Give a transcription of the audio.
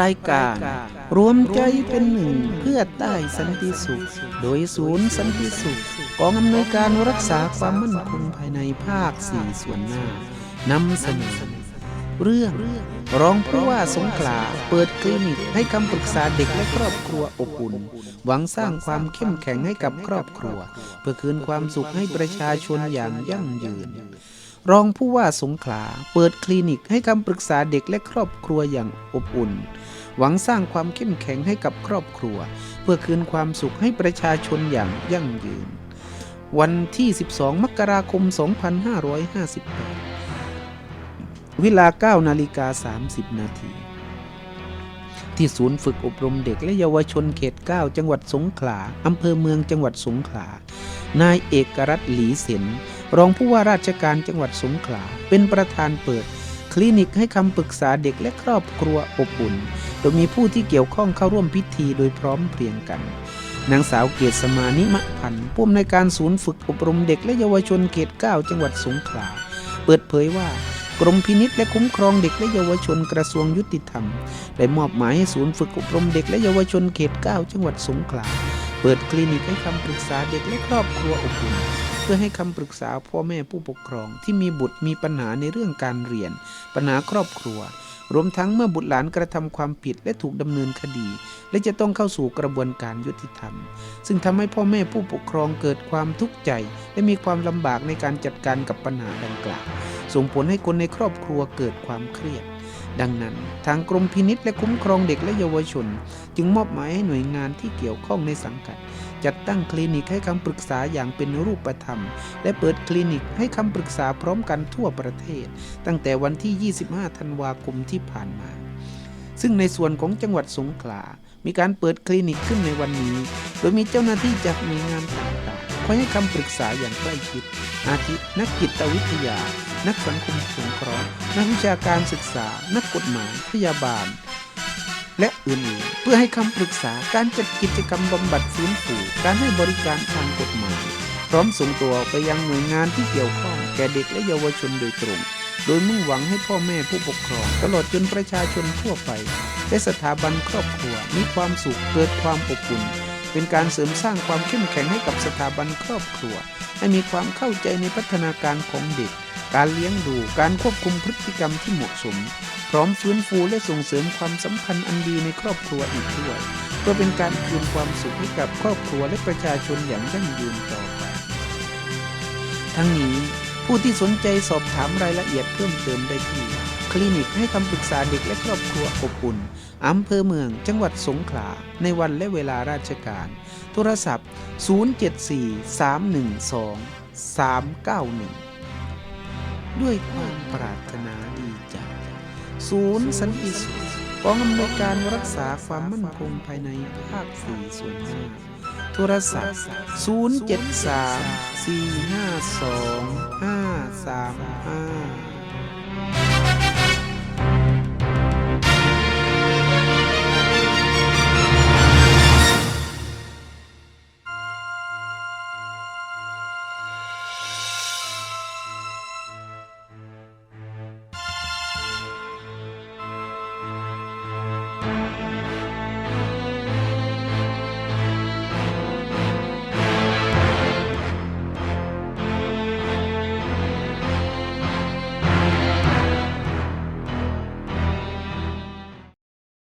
รายการ รวมใจเป็นหนึ่งเพื่อใต้สันติสุข โดยศูนย์สันติสุขกองอำนวยการรักษาความมั่นคงภายในภาคสี่ส่วนหน้านำเสนอเรื่องรองผู้ว่าสงขลาเปิดคลินิกให้คำปรึกษาเด็กและครอบครัวอบอุ่น หวังสร้างความเข้มแข็งให้กับครอบครัว เพื่อคืนความสุขให้ประชาชนอย่างยั่งยืน รองผู้ว่าสงขลาเปิดคลินิกให้คำปรึกษาเด็กและครอบครัวอย่างอบอุ่น หวังสร้างความเข้มแข็งให้กับครอบครัว เพื่อคืนความสุขให้ประชาชนอย่างยั่งยืน วันที่ 12 มกราคม 2558 เวลา 9 นาฬิกา 30 นาทีที่ศูนย์ฝึกอบรมเด็กและเยาวชนเขต 9 จังหวัดสงขลา อำเภอเมืองจังหวัดสงขลา นายเอกรัตน์หลีเสน รองผู้ว่าราชการจังหวัดสงขลา เป็นประธานเปิด คลินิกให้คำปรึกษาเด็กและครอบครัวอบอุ่น โดยมีผู้ที่เกี่ยวข้องเข้าร่วมพิธีโดยพร้อมเพรียงกัน นางสาวเกษมานิมะพันธ์ผู้อำนวยการศูนย์ฝึกอบรมเด็กและเยาวชนเขต9จังหวัดสงขลา เปิดเผยว่ากรมพินิษและคุ้มครองเด็กและเยาวชนกระทรวงยุติธรรม ได้มอบหมายให้ศูนย์ฝึกอบรมเด็กและเยาวชนเขต 9 จังหวัดสงขลา เปิดคลินิกให้คำปรึกษาเด็กและครอบครัวอบอุ่น พื่อให้คำปรึกษาพ่อแม่ผู้ปกครองที่มีบุตรมีปัญหาในเรื่องการเรียน ปัญหาครอบครัว รวมทั้งเมื่อบุตรหลานกระทำความผิดและถูกดำเนินคดี และจะต้องเข้าสู่กระบวนการยุติธรรม ซึ่งทำให้พ่อแม่ผู้ปกครองเกิดความทุกข์ใจ และมีความลำบากในการจัดการกับปัญหาดังกล่าวส่งผลให้คนในครอบครัวเกิดความเครียด ดังนั้น ทางกรมพินิษและคุ้มครองเด็กและเยาวชน จึงมอบหมายให้หน่วยงานที่เกี่ยวข้องในสังกัด จัดตั้งคลินิกให้คำปรึกษาอย่างเป็นรูปธรรม และเปิดคลินิกให้คำปรึกษาพร้อมกันทั่วประเทศ ตั้งแต่วันที่ 25 ธันวาคมที่ผ่านมา ซึ่งในส่วนของจังหวัดสงขลา มีการเปิดคลินิกขึ้นในวันนี้ โดยมีเจ้าหน้าที่จากหน่วยงานต่างๆคอยให้คำปรึกษาอย่างใกล้ชิด อาทินักจิตวิทยา นักสังคมสงเคราะห์นักวิชาการศึกษา นักกฎหมาย พยาบาล และอื่นๆ เพื่อให้คำปรึกษาการจัดกิจกรรมบำบัดฟื้นฟูการให้บริการทางกฎหมาย พร้อมส่งตัวไปยังหน่วยงานที่เกี่ยวข้องแก่เด็กและเยาวชนโดยตรง โดยมุ่งหวังให้พ่อแม่ผู้ปกครอง ตลอดจนประชาชนทั่วไป และสถาบันครอบครัวมีความสุขเกิดความอบอุ่นเป็นการเสริมสร้างความเข้มแข็งให้กับสถาบันครอบครัว ให้มีความเข้าใจในพัฒนาการของเด็ก การเลี้ยงดูการควบคุมพฤติกรรมที่เหมาะสม พร้อมฟื้นฟูและส่งเสริมความสัมพันธ์อันดีในครอบครัวอีกด้วยเพื่อเป็นการคืนความสุขให้กับครอบครัวและประชาชนอย่างยั่งยืนต่อไป ทั้งนี้ผู้ที่สนใจสอบถามรายละเอียดเพิ่มเติมได้ที่ คลินิกให้คำปรึกษาเด็กและครอบครัวอบอุ่นอำเภอเมือง จังหวัดสงขลา ในวันและเวลาราชการ โทรศัพท์ 074-312-391 ด้วยความปรารถนาดีจากศูนย์สันติสุขกองอำนวยการรักษาความมั่นคงภายในภาคสี่ส่วนหน้าโทรศัพท์ 073 452 535